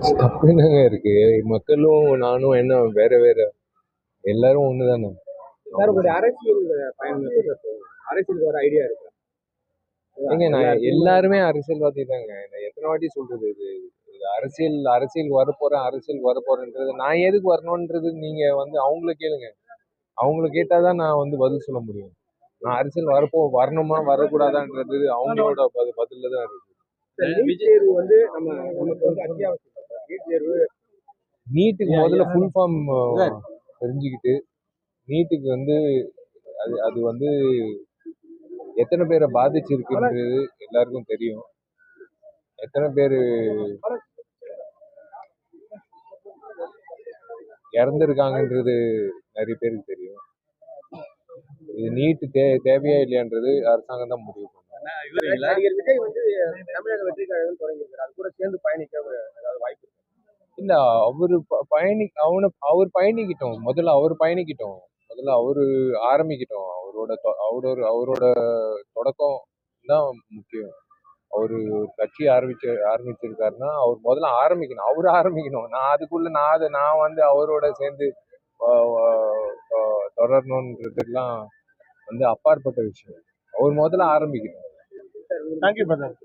தப்பு என்னங்க இருக்கு. மக்களும் நானும் என்ன வேற வேற. எல்லாரும் ஒண்ணுதானே? சார் உங்களுடைய அரசியல் பயணம்? அரசியலுக்கு ஐடியா இருக்கு. ஏங்க நான் எல்லாருமே அரசியல்வாதி தாங்க. நான் எத்தனை வாட்டி சொல்றது இது? அரசியல் அரசியல் வரப்போறேன் அரசியல் வரப்போறேன்றது நான் எதுக்கு வரணுன்றது நீங்க வந்து அவங்கள கேளுங்க. அவங்கள கேட்டாதான் நான் வந்து பதில் சொல்ல முடியும். நான் அரசியல் வரப்போ வரணுமா வரக்கூடாதான்றது அவங்களோட பதி- பதில்ல தான் இருக்கு. வந்து நம்ம நமக்கு வந்து அத்தியாவசியம். நீட்டுக்கு முதல்ல ஃபுல் ஃபார்ம் தெரிஞ்சுக்கிட்டு நீட்டுக்கு வந்து அது அது வந்து எத்தனை பேரை பாதிச்சிருக்குன்றது எல்லாருக்கும் தெரியும். எத்தனை பேர் இறந்துருக்காங்கன்றது நிறைய பேருக்கு தெரியும். இது நீட்டு தே தேவையா இல்லையான்றது அரசாங்கம் தான் முடிவு பண்ணும். விஜய் வந்து தமிழக வெற்றி கழகம் தொடங்கியிருக்காரு. அது கூட சேர்ந்து பயணிக்க இல்ல அவரு ப- பயணி அவனை அவர் பயணிக்கிட்டோம். முதல்ல அவர் பயணிக்கிட்டோம். முதல்ல அவரு ஆரம்பிக்கிட்டோம். அவரோட தொ- அவரோட அவரோட தொடக்கம் தான் முக்கியம். அவரு ஒரு கட்சி ஆரம்பிச்சு ஆரம்பிச்சிருக்காருன்னா அவர் முதல்ல ஆரம்பிக்கணும். அவரு ஆரம்பிக்கணும். நான் அதுக்குள்ள நான் அதை நான் வந்து அவரோட சேர்ந்து ஆஹ் வந்து அப்பாற்பட்ட விஷயம். அவர் முதல்ல ஆரம்பிக்கணும். Thank you brother